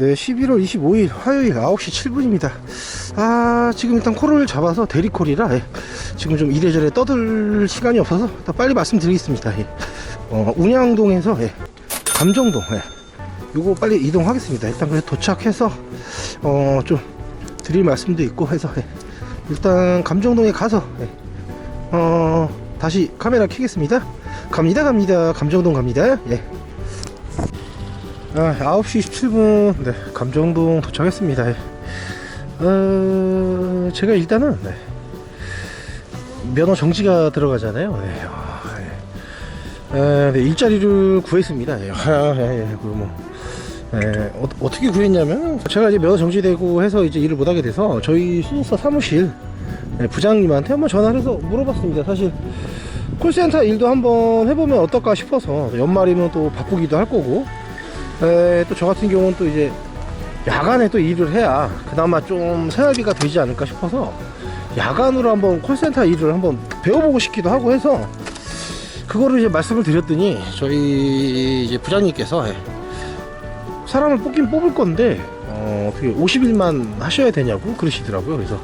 네, 11월 25일 화요일 9시 7분입니다. 아, 지금 일단 콜을 잡아서 대리콜이라 예. 지금 좀 이래저래 떠들 시간이 없어서 일단 빨리 말씀드리겠습니다. 예. 어, 운양동에서 예. 감정동 예. 요거 빨리 이동하겠습니다. 일단 그래 도착해서 어, 좀 드릴 말씀도 있고 해서 예. 일단 감정동에 가서 예. 어, 다시 카메라 켜겠습니다. 갑니다, 갑니다. 감정동 갑니다. 예. 아, 9시 27분, 네, 감정동 도착했습니다. 예. 어, 제가 일단은, 네, 면허 정지가 들어가잖아요. 네, 아, 예. 에, 네, 일자리를 구했습니다. 예, 아, 예, 예, 그 뭐, 예, 어, 어떻게 구했냐면, 제가 이제 면허 정지되고 해서 이제 일을 못하게 돼서 저희 신입사 사무실 네, 부장님한테 한번 전화를 해서 물어봤습니다. 사실 콜센터 일도 한번 해보면 어떨까 싶어서 연말이면 또 바쁘기도 할 거고 또 저 같은 경우는 또 이제 야간에 또 일을 해야 그나마 좀 생활비가 되지 않을까 싶어서 야간으로 한번 콜센터 일을 한번 배워보고 싶기도 하고 해서 그거를 이제 말씀을 드렸더니 저희 이제 부장님께서 예, 사람을 뽑긴 뽑을 건데 어, 어떻게 50일만 하셔야 되냐고 그러시더라고요. 그래서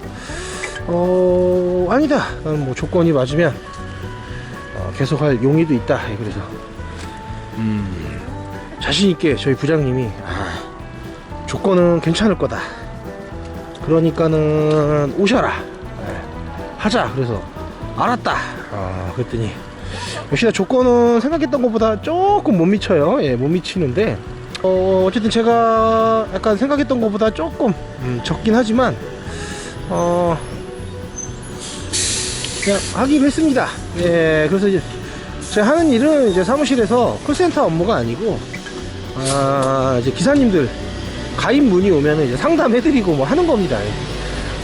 어 아니다. 뭐 조건이 맞으면 어, 계속할 용의도 있다. 예, 그래서 음. 자신 있게 저희 부장님이 아, 조건은 괜찮을 거다. 그러니까는 오셔라. 예, 하자. 그래서 알았다. 아, 그랬더니 역시나 조건은 생각했던 것보다 조금 못 미쳐요. 예, 못 미치는데 어, 어쨌든 제가 약간 생각했던 것보다 조금 음, 적긴 하지만 어 그냥 하기로 했습니다. 예, 그래서 이제 제가 하는 일은 이제 사무실에서 콜센터 업무가 아니고 아, 이제 기사님들 가입 문의 오면 이제 상담해드리고 뭐 하는 겁니다.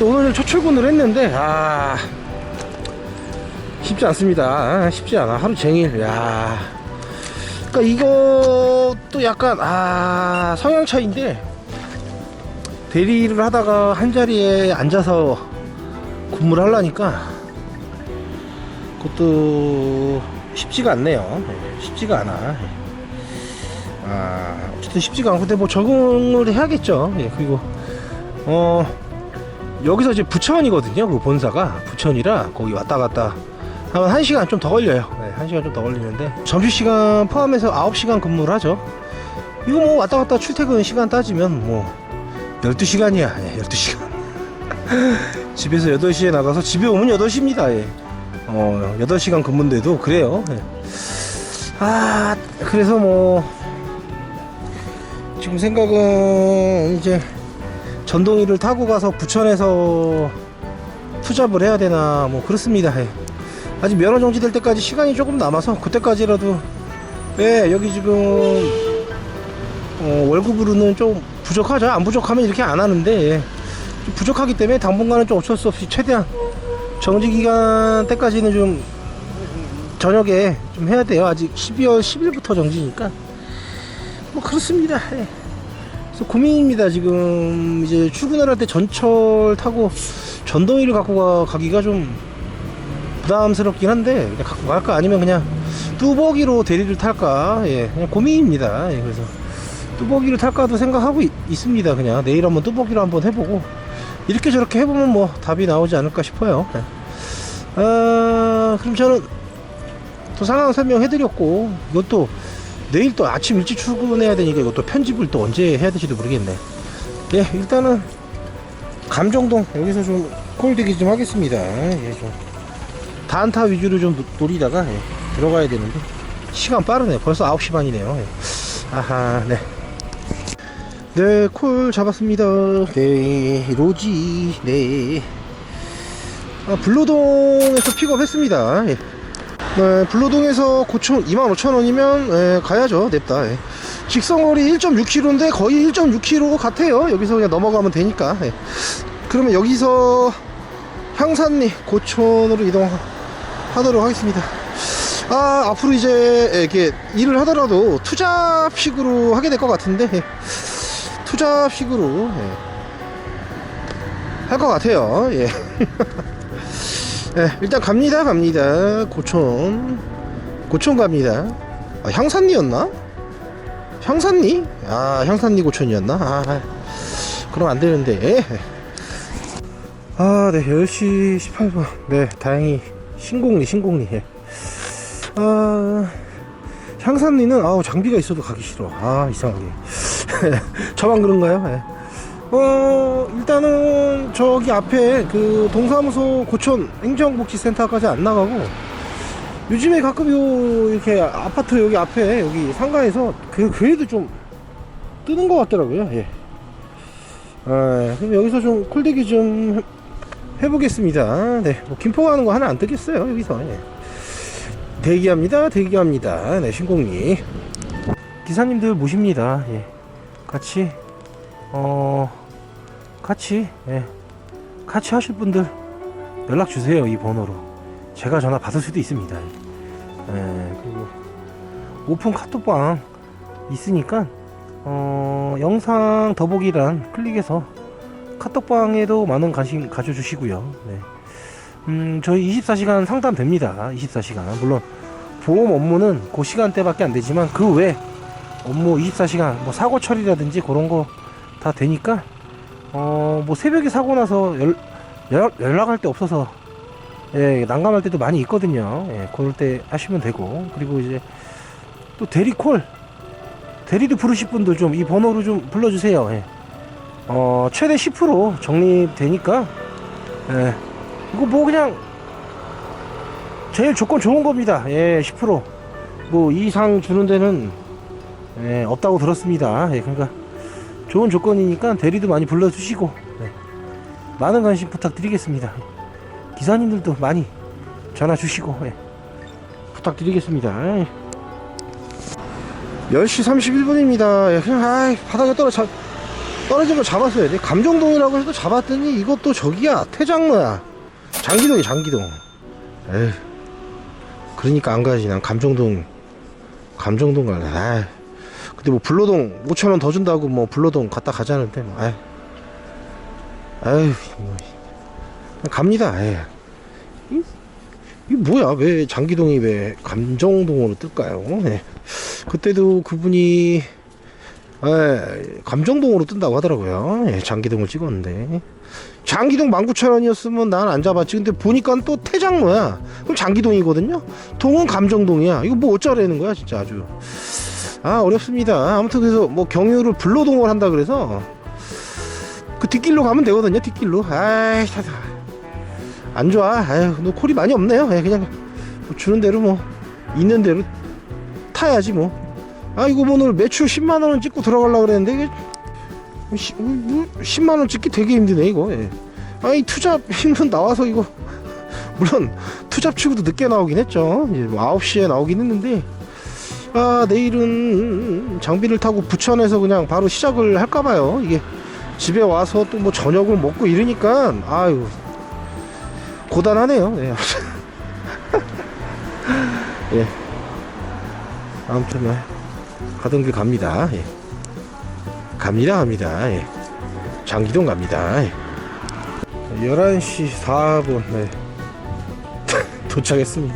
오늘 첫 출근을 했는데 아 쉽지 않습니다. 아, 쉽지 않아. 하루 종일. 야. 그러니까 이것도 약간 아 성향 차인데 대리를 하다가 한 자리에 앉아서 근무를 하려니까 그것도 쉽지가 않네요. 예, 쉽지가 않아. 예. 아, 어쨌든 쉽지가 않고, 근데 뭐 적응을 해야겠죠. 예, 그리고, 어, 여기서 이제 부천이거든요. 그 본사가. 부천이라 거기 왔다 갔다 하면 한시간 좀 더 걸려요. 네, 1시간 좀 더 걸리는데, 점심시간 포함해서 9시간 근무를 하죠. 이거 뭐 왔다 갔다 출퇴근 시간 따지면 뭐, 12시간이야. 예, 12시간. 집에서 8시에 나가서 집에 오면 8시입니다. 예. 어, 8시간 근무인데도 그래요. 예. 아, 그래서 뭐, 지금 생각은 이제 전동이를 타고 가서 부천에서 투잡을 해야 되나 뭐 그렇습니다. 예. 아직 면허 정지될 때까지 시간이 조금 남아서 그때까지라도 예 여기 지금 어, 월급으로는 좀 부족하죠. 안 부족하면 이렇게 안 하는데 예. 좀 부족하기 때문에 당분간은 좀 어쩔 수 없이 최대한 정지 기간 때까지는 좀 저녁에 좀 해야 돼요. 아직 12월 10일부터 정지니까 뭐 그렇습니다. 예. 고민입니다. 지금 이제 출근을 할 때 전철 타고 전동이를 갖고 가, 가기가 좀 부담스럽긴 한데 그냥 갖고 갈까 아니면 그냥 뚜벅이로 대리를 탈까 예 그냥 고민입니다. 예, 그래서 뚜벅이를 탈까도 생각하고 있, 있습니다. 그냥 내일 한번 뚜벅이로 한번 해보고 이렇게 저렇게 해보면 뭐 답이 나오지 않을까 싶어요. 예. 아, 그럼 저는 또 상황 설명해드렸고 이것도 내일 또 아침 일찍 출근해야 되니까 이것도 편집을 또 언제 해야 될지도 모르겠네. 예, 일단은 감정동 여기서 좀 콜대기 좀 하겠습니다. 예, 좀 단타 위주로 좀 노- 노리다가 예, 들어가야 되는데 시간 빠르네. 벌써 9시 반이네요. 예. 아하, 네. 네, 콜 잡았습니다. 네, 로지, 네. 아, 블로동에서 픽업했습니다. 예. 네, 블로동에서 고촌 25,000원이면 예, 가야죠. 냅다. 예. 직선거리 1.6km인데 거의 1.6km 같아요. 여기서 그냥 넘어가면 되니까. 예. 그러면 여기서 향산리 고촌으로 이동하도록 하겠습니다. 아, 앞으로 이제 이렇게 일을 하더라도 투잡식으로 하게 될 것 같은데 예. 투잡식으로 할것 같아요. 예. 네, 일단 갑니다, 갑니다. 고촌. 고촌 갑니다. 아, 향산리였나? 형산리? 아 형산리 고촌이었나? 아 그럼 안 되는데 아네 10시 18분 네 다행히 신공리 신공리 예. 아 향산리는 아우 장비가 있어도 가기 싫어 아 이상하게 저만 그런가요? 예. 어 일단은 저기 앞에 그 동사무소 고촌 행정복지센터까지 안 나가고 요즘에 가끔 요 이렇게 아파트 여기 앞에 여기 상가에서 그 그래도 좀 뜨는 것 같더라고요. 예. 아, 그럼 여기서 좀 콜대기 좀 해- 해보겠습니다. 네, 뭐 김포 가는 거 하나 안 뜨겠어요 여기서. 예. 대기합니다, 대기합니다. 네, 신공리 기사님들 모십니다. 예. 같이 어 같이 예. 같이 하실 분들 연락 주세요 이 번호로. 제가 전화 받을 수도 있습니다. 예, 그리고 오픈 카톡방 있으니까 어, 영상 더보기란 클릭해서 카톡방에도 많은 관심 가져주시고요. 네. 음, 저희 24시간 상담 됩니다. 24시간. 물론 보험 업무는 그 시간대밖에 안 되지만 그 외 업무 24시간 뭐 사고 처리라든지 그런 거 다 되니까 어, 뭐 새벽에 사고 나서 연, 연락, 연락할 데 없어서 예, 난감할 때도 많이 있거든요. 예, 그럴 때 하시면 되고 그리고 이제 또 대리콜 대리도 부르실 분도 좀이 번호로 좀 불러주세요. 예. 어, 최대 10% 적립되니까 예, 이거 뭐 그냥 제일 조건 좋은 겁니다. 예, 10%뭐 이상 주는 데는 예, 없다고 들었습니다. 예, 그러니까 좋은 조건이니까 대리도 많이 불러주시고 네. 많은 관심 부탁드리겠습니다. 기사님들도 많이 전화 주시고 예. 부탁드리겠습니다. 예. 10시 31분입니다. 예, 그냥 아이, 바닥에 떨어져 떨어진 거 잡았어야 돼. 감정동이라고 해서 잡았더니 이것도 저기야 태장로야. 장기동이 장기동. 에휴. 그러니까 안 가지. 난 감정동 감정동 갈래. 근데 뭐 불로동 5천 원 더 준다고 뭐 불로동 갔다 가자는데 뭐. 아이. 아유, 뭐. 갑니다. 예. 이, 이 뭐야? 왜 장기동이 왜 감정동으로 뜰까요? 예. 그때도 그분이 예, 감정동으로 뜬다고 하더라고요. 예, 장기동을 찍었는데 장기동 19,000원이었으면 난 안 잡았지. 근데 보니까 또 태장로야. 그럼 장기동이거든요. 동은 감정동이야. 이거 뭐 어쩌라는 거야, 진짜 아주. 아 어렵습니다. 아무튼 그래서 뭐 경유를 불로동을 한다 그래서 그 뒷길로 가면 되거든요. 뒷길로. 아이, 참, 안 좋아. 아유, 너 콜이 많이 없네요. 예, 그냥 뭐 주는 대로 뭐 있는 대로 타야지 뭐. 아 이거 뭐 오늘 매출 10만 원을 찍고 들어가려고 그랬는데 이게 시, 뭐, 10 만 원 찍기 되게 힘드네 이거. 예. 아이 투잡 힘든 나와서 이거 물론 투잡 치고도 늦게 나오긴 했죠. 이제 뭐 9시에 나오긴 했는데 아 내일은 장비를 타고 부천에서 그냥 바로 시작을 할까 봐요. 이게 집에 와서 또 뭐 저녁을 먹고 이러니까 아유 고단하네요. 예. 예. 아무튼 뭐 가던 길 갑니다. 예. 갑니다, 갑니다. 예. 장기동 갑니다. 예. 11시 4분 네. 도착했습니다.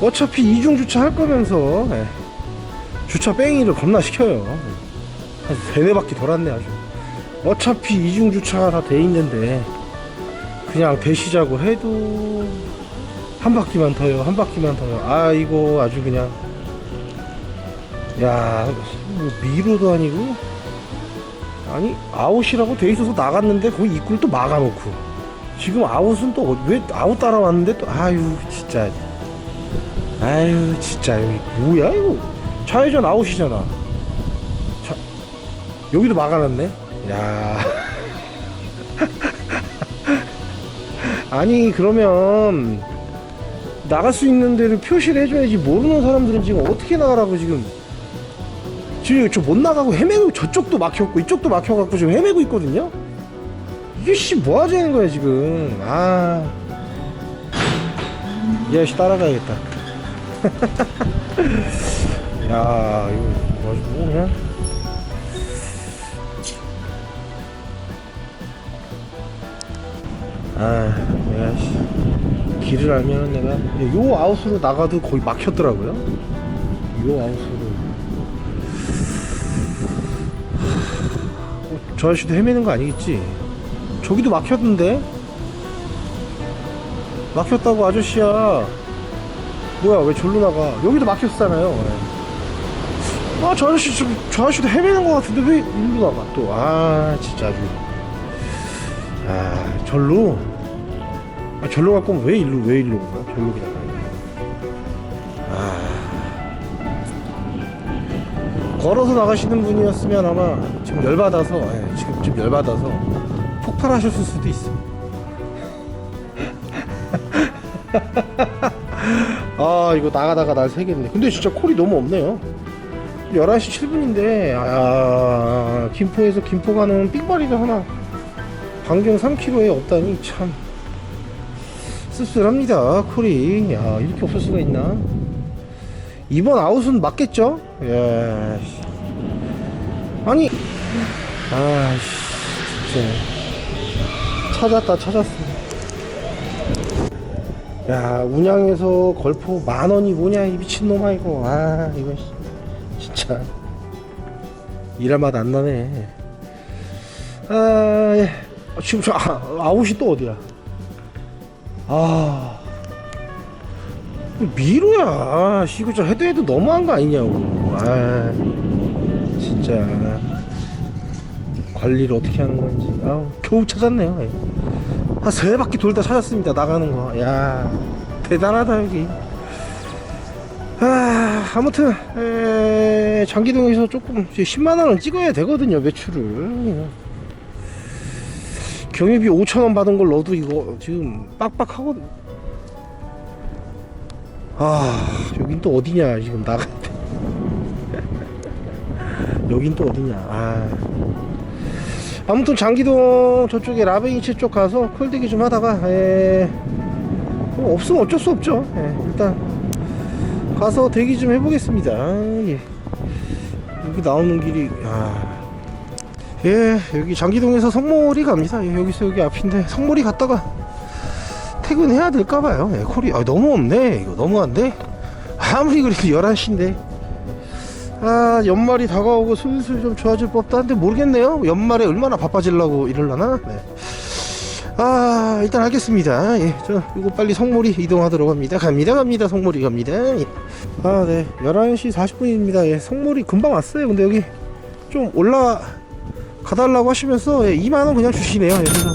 어차피 이중 주차 할 거면서 예. 주차 뺑이를 겁나 시켜요. 예. 한 세네 바퀴 돌았네 아주. 어차피 이중 주차가 다 돼 있는데 그냥 대시자고 해도 한 바퀴만 더요, 한 바퀴만 더요. 아이고 아주 그냥 야, 뭐 미로도 아니고 아니 아웃이라고 돼 있어서 나갔는데 거기 입구를 또 막아놓고 지금 아웃은 또 왜 아웃 따라왔는데 또 아유 진짜 아유 진짜 뭐야 이거 좌회전 아웃이잖아. 자, 여기도 막아놨네? 야. 아니 그러면 나갈 수 있는 데를 표시를 해줘야지 모르는 사람들은 지금 어떻게 나가라고 지금. 지금 저 못 나가고 헤매고 저쪽도 막혔고 이쪽도 막혀갖고 지금 헤매고 있거든요? 이게 씨 뭐하자는 거야 지금? 아. 야씨 따라가야겠다 야 이거 뭐, 뭐 그냥 아 내가 씨 길을 알면 내가 요 아웃으로 나가도 거의 막혔더라고요 요 아웃으로 저 아저씨도 헤매는 거 아니겠지? 저기도 막혔는데? 막혔다고 아저씨야. 뭐야, 왜 절로 나가? 여기도 막혔잖아요. 아, 저 아저씨, 저, 저 아저씨도 헤매는 거 같은데 왜 일로 나가 또? 아, 진짜 아주. 아, 절로? 아, 절로 갈 거면 왜 일로, 왜 일로 가? 절로 그냥 가. 아. 걸어서 나가시는 분이었으면 아마 지금 열받아서, 예, 지금 좀 열받아서 폭발하셨을 수도 있어. 아, 이거 나가다가 날 새겠네. 근데 진짜 콜이 너무 없네요. 11시 7분인데, 아, 김포에서 김포 가는 삑바리가 하나. 반경 3km에 없다니 참. 씁쓸합니다 콜이. 야 이렇게 없을 수가 있나? 이번 아웃은 맞겠죠? 예. 아니 아씨 진짜. 찾았다 찾았어. 야 운양에서 걸포 만원이 뭐냐 이 미친놈아 이거. 아 이거 진짜 일할 맛 안 나네 아, 예. 아, 지금 저 아, 아웃이 또 어디야? 아, 미로야. 이거 저 해도 해도 너무한 거 아니냐고. 아, 진짜 관리를 어떻게 하는 건지. 아, 겨우 찾았네요. 예. 한세 바퀴 돌다 찾았습니다. 나가는 거. 야, 대단하다 여기. 아, 아무튼 에, 장기동에서 조금 10만 원은 찍어야 되거든요 매출을. 경유비 5천원 받은 걸 넣어도 이거 지금 빡빡하거든 아 여긴 또 어디냐 지금 돼 여긴 또 어디냐 아. 아무튼 장기동 저쪽에 라베이체 쪽 가서 콜대기 좀 하다가 에, 뭐 없으면 어쩔 수 없죠. 예, 일단 가서 대기 좀 해보겠습니다 아, 예. 여기 나오는 길이 아. 예, 여기 장기동에서 성몰이 갑니다. 예, 여기서 여기 앞인데 성몰이 갔다가 퇴근해야 될까봐요. 예, 콜이 아, 너무 없네. 이거 너무한데. 아무리 그래도 11시인데. 아, 연말이 다가오고 슬슬 좀 좋아질 법도 한데 모르겠네요. 연말에 얼마나 바빠지려고 이럴라나. 네. 아, 일단 알겠습니다. 예, 저 이거 빨리 성몰이 이동하도록 합니다. 갑니다, 갑니다. 성몰이 갑니다. 예. 아, 네, 11시 40분입니다. 예, 성몰이 금방 왔어요. 근데 여기 좀 올라 가달라고 하시면서 예, 2만원 그냥 주시네요. 예, 그래서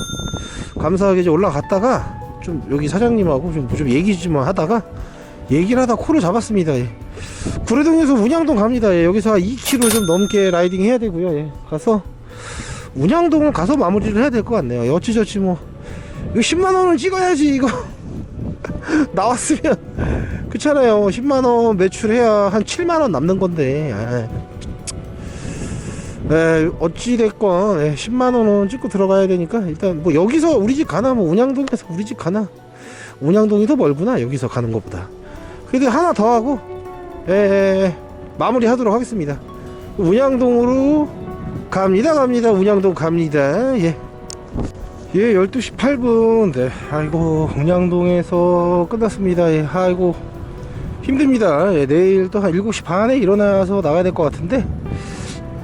감사하게 이제 올라갔다가 좀 여기 사장님하고 좀, 좀 얘기 좀 하다가 얘기를 하다 코를 잡았습니다. 예. 구례동에서 운양동 갑니다. 예, 여기서 한 2km 좀 넘게 라이딩 해야 되고요. 예, 가서 운양동을 가서 마무리를 해야 될 것 같네요. 예, 어찌저찌 뭐 이거 10만원을 찍어야지 이거. 나왔으면 그렇잖아요. 10만원 매출해야 한 7만원 남는 건데. 아. 에, 어찌됐건 에, 10만원은 찍고 들어가야 되니까 일단 뭐 여기서 우리 집 가나? 뭐 운양동에서 우리 집 가나? 운양동이 더 멀구나 여기서 가는 것보다. 그래도 하나 더 하고 에, 마무리 하도록 하겠습니다. 운양동으로 갑니다 갑니다. 운양동 갑니다. 예. 예 12시 8분 네 아이고 운양동에서 끝났습니다 예 아이고 힘듭니다 예, 내일 또 한 7시 반에 일어나서 나가야 될 것 같은데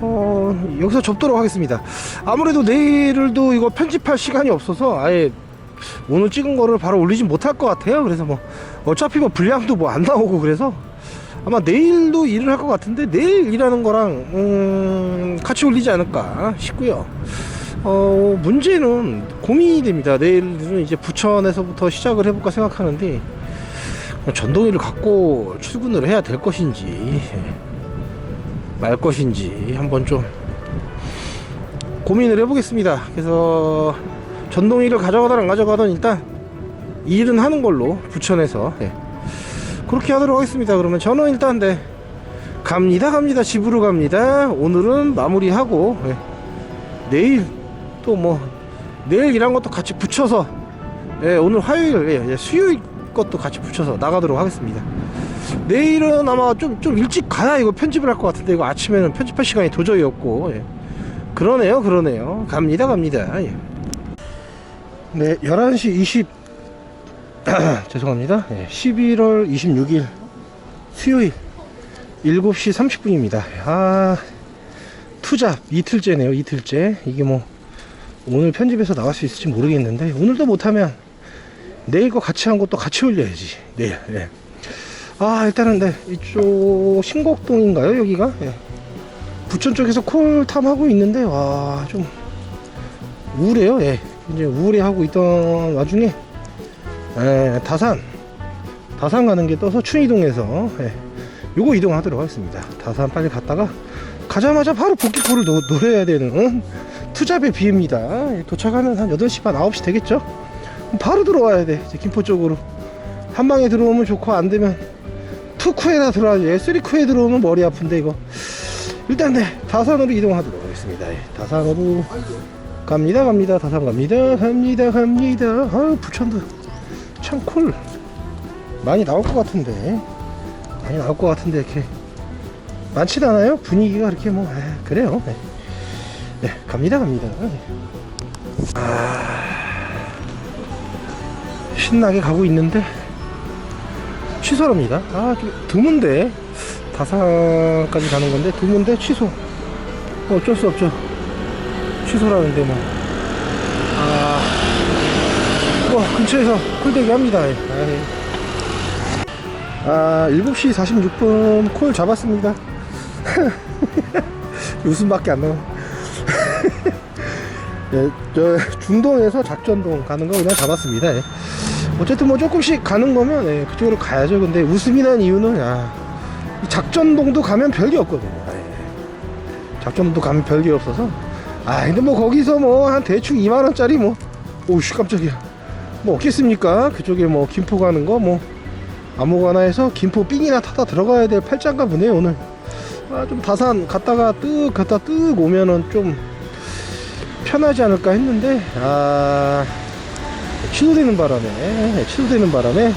어, 여기서 접도록 하겠습니다. 아무래도 내일도 이거 편집할 시간이 없어서 아예 오늘 찍은 거를 바로 올리진 못할 것 같아요. 그래서 뭐 어차피 뭐 분량도 뭐 안 나오고 그래서 아마 내일도 일을 할 것 같은데 내일 일하는 거랑 음, 같이 올리지 않을까 싶고요. 어, 문제는 고민이 됩니다. 내일은 이제 부천에서부터 시작을 해볼까 생각하는데 전동이를 갖고 출근을 해야 될 것인지 말 것인지 한번 좀 고민을 해보겠습니다. 그래서 전동이를 가져가든 안 가져가든 일단 일은 하는 걸로 부천에서 예. 그렇게 하도록 하겠습니다. 그러면 저는 일단 네 갑니다 갑니다 집으로 갑니다. 오늘은 마무리하고 예. 내일 또 뭐 내일 일한 것도 같이 붙여서 예, 오늘 화요일 예, 예, 수요일 것도 같이 붙여서 나가도록 하겠습니다. 내일은 아마 좀, 좀 일찍 가야 이거 편집을 할 것 같은데 이거 아침에는 편집할 시간이 도저히 없고 예. 그러네요 그러네요 갑니다 갑니다 예. 네 11시 20 죄송합니다 예, 11월 26일 수요일 7시 30분입니다 아 투잡 이틀째네요 이틀째 이게 뭐 오늘 편집에서 나갈 수 있을지 모르겠는데 오늘도 못하면 내일 거 같이 한 것도 같이 올려야지 내일 예. 아 일단은 네 이쪽 신곡동인가요 여기가 예. 부천 쪽에서 콜탐 하고 있는데 와 좀 우울해요 예. 이제 우울해 하고 있던 와중에 예, 다산 다산 가는 게 떠서 춘이동에서 예, 요거 이동하도록 하겠습니다 다산 빨리 갔다가 가자마자 바로 복귀골을 노, 노려야 되는 투잡의 비입니다. 예, 도착하면 한 8시 반 9시 되겠죠? 바로 들어와야 돼 김포 쪽으로. 한 방에 들어오면 좋고 안 되면 투쿠에다 들어와야지 쓰리쿠에 들어오면 머리 아픈데 이거. 일단 네 다산으로 이동하도록 하겠습니다. 예, 다산으로 갑니다 갑니다 다산 갑니다 갑니다 갑니다. 아 부천도 참 콜. 많이 나올 것 같은데. 많이 나올 것 같은데 이렇게. 많진 않아요? 분위기가 그렇게 뭐 에, 그래요. 네. 네, 갑니다 갑니다 네. 아 신나게 가고 있는데 취소랍니다 아 좀 드문데 다산까지 가는 건데 드문데 취소 뭐 어쩔 수 없죠 취소라는데 뭐 아, 뭐 근처에서 콜대기 합니다. 예. 아, 7시 46분 콜 잡았습니다. 웃음밖에 안 나와. 예, 저 중동에서 작전동 가는 거 그냥 잡았습니다. 예. 어쨌든 뭐 조금씩 가는 거면 예, 그쪽으로 가야죠. 근데 웃음이 난 이유는 야, 이 작전동도 가면 별게 없거든요. 예. 작전도 가면 별게 없어서 아 근데 뭐 거기서 뭐 한 대충 2만 원짜리 뭐 오우씨 깜짝이야 뭐 없겠습니까 그쪽에 뭐 김포 가는 거 뭐 아무거나 해서 김포 삥이나 타다 들어가야 될 팔짱가 보네요 오늘 아 좀 다산 갔다가 뜩 갔다 뜩 오면은 좀 편하지 않을까 했는데 아 취소되는 바람에 취소되는 바람에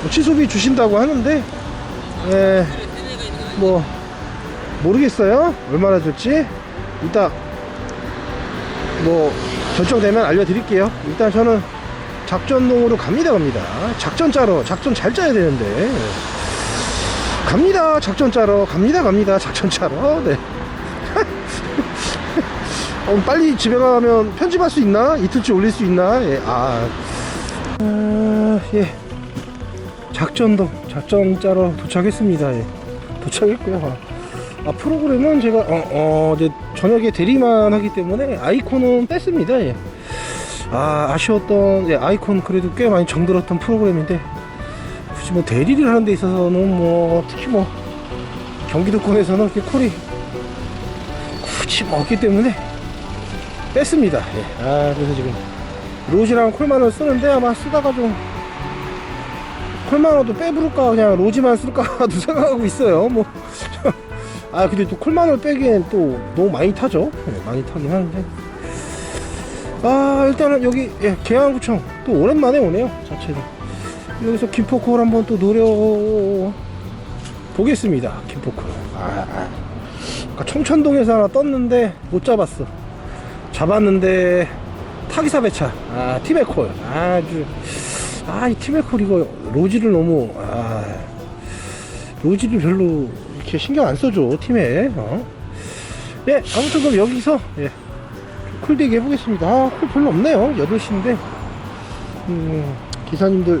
뭐 취소비 주신다고 하는데 예, 뭐 모르겠어요. 얼마나 줄지. 이따 뭐 결정되면 알려드릴게요. 일단 저는 작전동으로 갑니다 갑니다. 작전 짜러 작전 잘 짜야 되는데. 갑니다 작전 짜러. 갑니다 갑니다 작전 짜러. 네 어, 빨리 집에 가면 편집할 수 있나 이틀째 올릴 수 있나 예, 아, 아, 예 작전동 작전 짜러 도착했습니다 예. 도착했고요 아 프로그램은 제가 어, 어 이제 저녁에 대리만 하기 때문에 아이콘은 뺐습니다. 예. 아 아쉬웠던 예, 아이콘 그래도 꽤 많이 정들었던 프로그램인데 굳이 뭐 대리를 하는 데 있어서는 뭐 특히 뭐 경기도권에서는 이렇게 콜이 굳이 뭐 없기 때문에 뺐습니다. 예. 아 그래서 지금 로지랑 콜만을 쓰는데 아마 쓰다가 좀 콜만어도 빼부를까 그냥 로지만 쓸까도 생각하고 있어요. 뭐 아 근데 또 콜만을 빼기엔 또 너무 많이 타죠 네, 많이 타긴 하는데 아 일단은 여기 예, 계양구청 또 오랜만에 오네요 자체도 여기서 김포콜 한번 또 노려 보겠습니다 김포콜 아, 아. 청천동에서 하나 떴는데 못 잡았어 잡았는데 타기사 배차. 아 티메콜. 아주 아 이 티메콜 이거 로지를 너무 아 로지를 별로 이렇게 신경 안 써줘 팀에. 어? 예 아무튼 그럼 여기서 예 콜대기 해보겠습니다. 아, 콜 별로 없네요. 8시인데. 음, 기사님들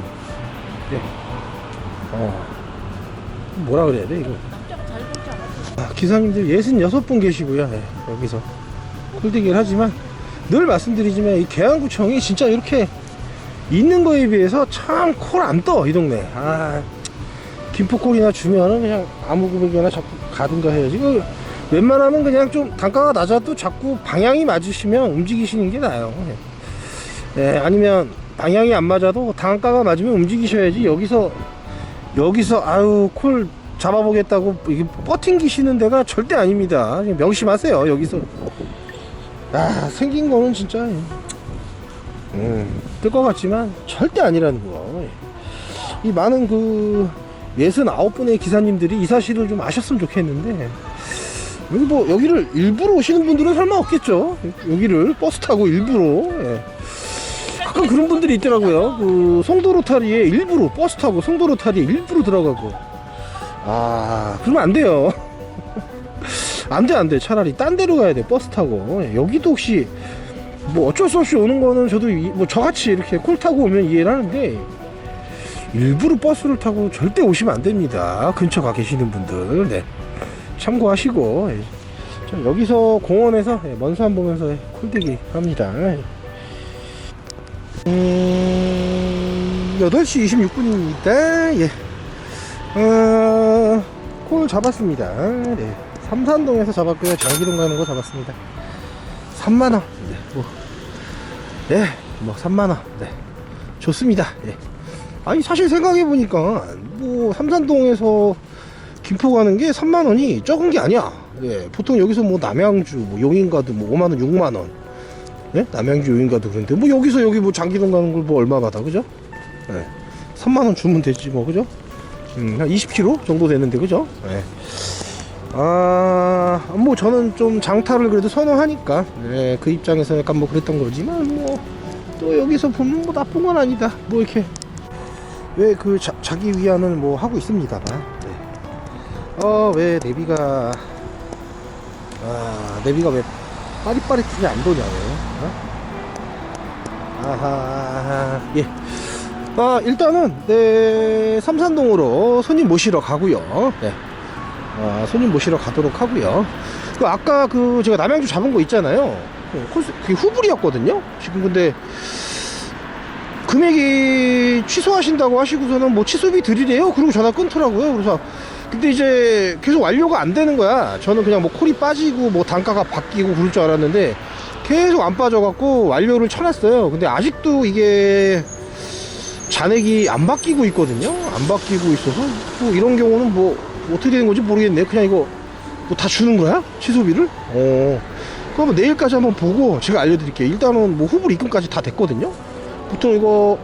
예. 어, 뭐라 그래야 돼 이거? 아, 기사님들 66분 계시고요. 예, 여기서 콜대기를 하지만 늘 말씀드리지만 이 계양구청이 진짜 이렇게 있는 거에 비해서 참 콜 안 떠 이 동네 아 김포콜이나 주면은 그냥 아무 금액이나 자꾸 가든가 해야지. 그 웬만하면 그냥 좀 단가가 낮아도 자꾸 방향이 맞으시면 움직이시는 게 나아요. 예, 아니면 방향이 안 맞아도 단가가 맞으면 움직이셔야지 여기서 여기서 아유 콜 잡아보겠다고 이게 버팅기시는 데가 절대 아닙니다. 명심하세요 여기서. 아 생긴 거는 진짜 음, 뜰것 같지만 절대 아니라는 거. 이 많은 그 69분의 기사님들이 이 사실을 좀 아셨으면 좋겠는데 여기 뭐 여기를 일부러 오시는 분들은 설마 없겠죠? 여기를 버스 타고 일부러. 예. 가끔 그런 분들이 있더라고요. 그 송도 로타리에 일부러 버스 타고 송도 로타리에 일부러 들어가고. 아 그러면 안 돼요 안 돼 안 돼. 차라리 딴 데로 가야 돼. 버스 타고. 예, 여기도 혹시 뭐 어쩔 수 없이 오는 거는 저도 이- 뭐 저같이 이렇게 콜 타고 오면 이해를 하는데 일부러 버스를 타고 절대 오시면 안 됩니다. 근처 가 계시는 분들. 네. 참고하시고. 예. 저 여기서 공원에서 예, 먼산 보면서 예, 콜대기 합니다. 음, 8시 26분입니다. 예. 어, 콜 잡았습니다. 네. 삼산동에서 잡았고요 장기동 가는 거 잡았습니다 3만원 네, 뭐, 네, 뭐 3만원 네. 좋습니다 예. 아니 사실 생각해보니까 뭐 삼산동에서 김포 가는 게 3만원이 적은 게 아니야 예, 보통 여기서 뭐 남양주 뭐 용인가도 뭐 5만원 6만원 예? 남양주 용인가도 그런데 뭐 여기서 여기 뭐 장기동 가는 걸 뭐 얼마 받아 그죠? 예. 3만원 주면 되지 뭐 그죠? 음, 한 20km 정도 되는데 그죠? 예. 아, 뭐 저는 좀 장타를 그래도 선호하니까 예, 그 입장에서 약간 뭐 그랬던 거지만 뭐 또 여기서 보면 뭐 나쁜 건 아니다 뭐 이렇게 왜 그 자기 위안을 뭐 하고 있습니다만 네. 어왜 내비가 아 내비가 왜 빠릿빠릿하게 안 도냐 왜 어? 아하 예. 아 일단은 네 삼산동으로 손님 모시러 가고요 네. 아, 손님 모시러 가도록 하고요. 그 아까 그 제가 남양주 잡은 거 있잖아요. 그 그게 후불이었거든요. 지금 근데 금액이 취소하신다고 하시고서는 뭐 취소비 드리래요? 그러고 전화 끊더라고요. 그래서 근데 이제 계속 완료가 안 되는 거야. 저는 그냥 뭐 콜이 빠지고 뭐 단가가 바뀌고 그럴 줄 알았는데 계속 안 빠져갖고 완료를 쳐놨어요. 근데 아직도 이게 잔액이 안 바뀌고 있거든요. 안 바뀌고 있어서 뭐 이런 경우는 뭐 어떻게 되는 건지 모르겠네. 그냥 이거 뭐 다 주는 거야? 취소비를? 어. 그러면 내일까지 한번 보고 제가 알려드릴게요. 일단은 뭐 후불 입금까지 다 됐거든요. 보통 이거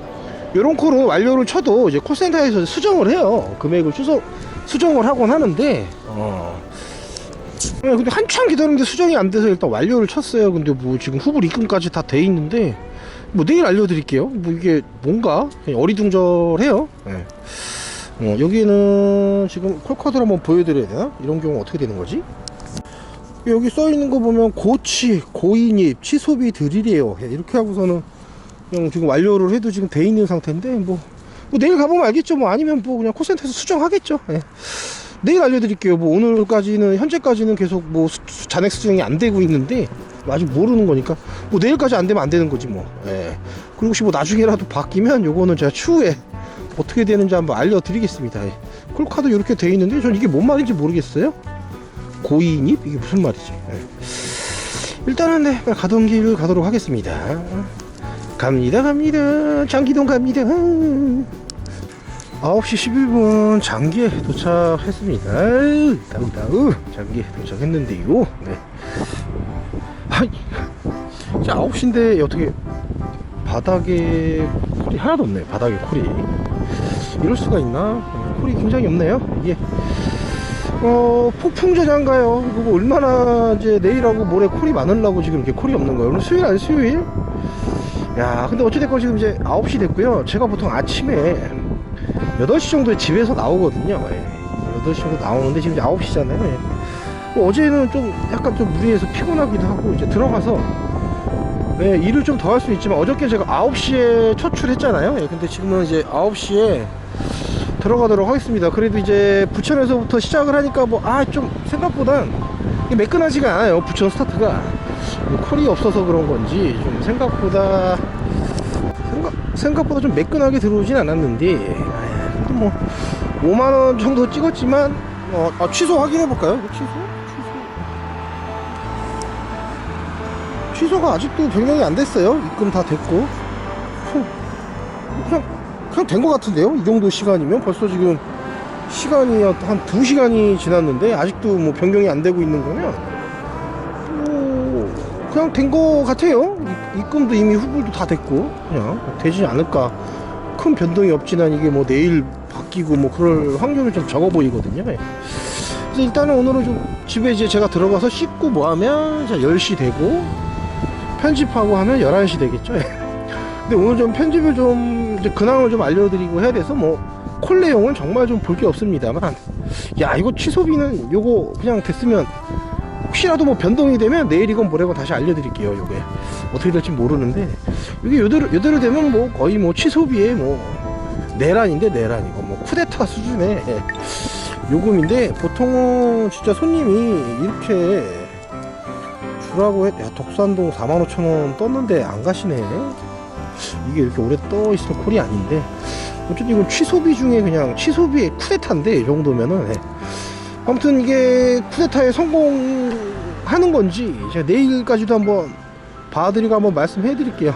요런 콜은 완료를 쳐도 이제 콜센터에서 수정을 해요. 금액을 추서 수정을 하곤 하는데. 어. 네, 근데 한참 기다렸는데 수정이 안 돼서 일단 완료를 쳤어요. 근데 뭐 지금 후불 입금까지 다 돼 있는데 뭐 내일 알려드릴게요. 뭐 이게 뭔가 어리둥절해요. 네. 어, 여기는 지금 콜카드를 한번 보여드려야 되나? 이런 경우 어떻게 되는 거지? 여기 써 있는 거 보면 고치, 고인입, 취소비 드리래요. 예, 이렇게 하고서는 그냥 지금 완료를 해도 지금 돼 있는 상태인데 뭐, 뭐 내일 가보면 알겠죠. 뭐 아니면 뭐 그냥 콜센터에서 수정하겠죠. 예. 내일 알려드릴게요. 뭐 오늘까지는 현재까지는 계속 뭐 수- 수- 잔액 수정이 안 되고 있는데 뭐 아직 모르는 거니까 뭐 내일까지 안 되면 안 되는 거지 뭐. 예. 그리고 혹시 뭐 나중에라도 바뀌면 요거는 제가 추후에 어떻게 되는지 한번 알려드리겠습니다. 예. 콜카드 이렇게 돼 있는데 전 이게 뭔 말인지 모르겠어요. 고인입 이게 무슨 말이지? 예. 일단은 네 가던 길 가도록 하겠습니다. 갑니다 갑니다 장기동 갑니다. 9시 11분 장기에 도착했습니다. 다우 다우 장기에 도착했는데요. 네. 진짜 9시인데 어떻게 바닥에 콜이 하나도 없네. 바닥에 콜이 이럴 수가 있나? 콜이 굉장히 없네요. 이게 어 폭풍 저장가요. 그거 얼마나 이제 내일하고 모레 콜이 많으려고 지금 이렇게 콜이 없는 거예요. 오늘 수요일 아니 수요일? 야 근데 어찌됐건 지금 이제 9시 됐고요. 제가 보통 아침에 8시 정도에 집에서 나오거든요. 예. 8시 정도 나오는데 지금 이제 9시잖아요. 뭐 어제는 좀 약간 좀 무리해서 피곤하기도 하고 이제 들어가서 네, 일을 좀 더 할 수 있지만 어저께 제가 9시에 초출했잖아요. 예, 근데 지금은 이제 9시에 들어가도록 하겠습니다. 그래도 이제 부천에서부터 시작을 하니까 뭐 아 좀 생각보단 이게 매끈하지가 않아요. 부천 스타트가 뭐 콜이 없어서 그런 건지 좀 생각보다 생각, 생각보다 좀 매끈하게 들어오진 않았는데 아, 뭐 5만 원 정도 찍었지만 어, 아, 취소 확인해 볼까요? 취소? 취소 취소가 아직도 변경이 안 됐어요. 입금 다 됐고. 그냥, 그냥 된것 같은데요? 이 정도 시간이면 벌써 지금 시간이 한 2시간이 지났는데 아직도 뭐 변경이 안 되고 있는 거면 뭐 그냥 된 것 같아요. 입- 입금도 이미 후불도 다 됐고 그냥 되지 않을까. 큰 변동이 없지만 이게 뭐 내일 바뀌고 뭐 그럴 확률이 좀 적어 보이거든요. 예. 그래서 일단은 오늘은 좀 집에 이제 제가 들어가서 씻고 뭐 하면 이제 10시 되고 편집하고 하면 11시 되겠죠. 예. 근데 오늘 좀 편집을 좀 근황을 좀 알려드리고 해야 돼서 뭐 콜 내용은 정말 좀 볼 게 없습니다만 야 이거 취소비는 요거 그냥 됐으면 혹시라도 뭐 변동이 되면 내일이건 모레건 다시 알려드릴게요 요게 어떻게 될지 모르는데 이게 요대로 요대로 되면 뭐 거의 뭐 취소비에 뭐 내란인데 내란 이거 뭐 쿠데타 수준의 요금인데 보통은 진짜 손님이 이렇게 주라고 했, 야 독산동 45,000원 떴는데 안 가시네 이게 이렇게 오래 떠 있을 콜이 아닌데 어쨌든 이건 취소비 중에 그냥 취소비의 쿠데타인데 이 정도면은 예. 아무튼 이게 쿠데타에 성공하는 건지 제가 내일까지도 한번 봐드리고 한번 말씀해 드릴게요.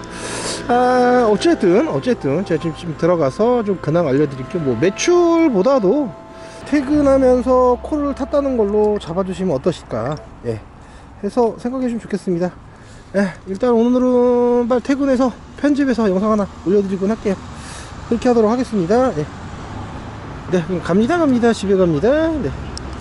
아 어쨌든 어쨌든 제가 지금, 지금 들어가서 좀 근황 알려드릴게요. 뭐 매출보다도 퇴근하면서 콜을 탔다는 걸로 잡아주시면 어떠실까 예. 해서 생각해 주시면 좋겠습니다 예 일단 오늘은 빨리 퇴근해서 편집해서 영상 하나 올려드리곤 할게요. 그렇게 하도록 하겠습니다. 예. 네 그럼 갑니다 갑니다. 집에 갑니다. 네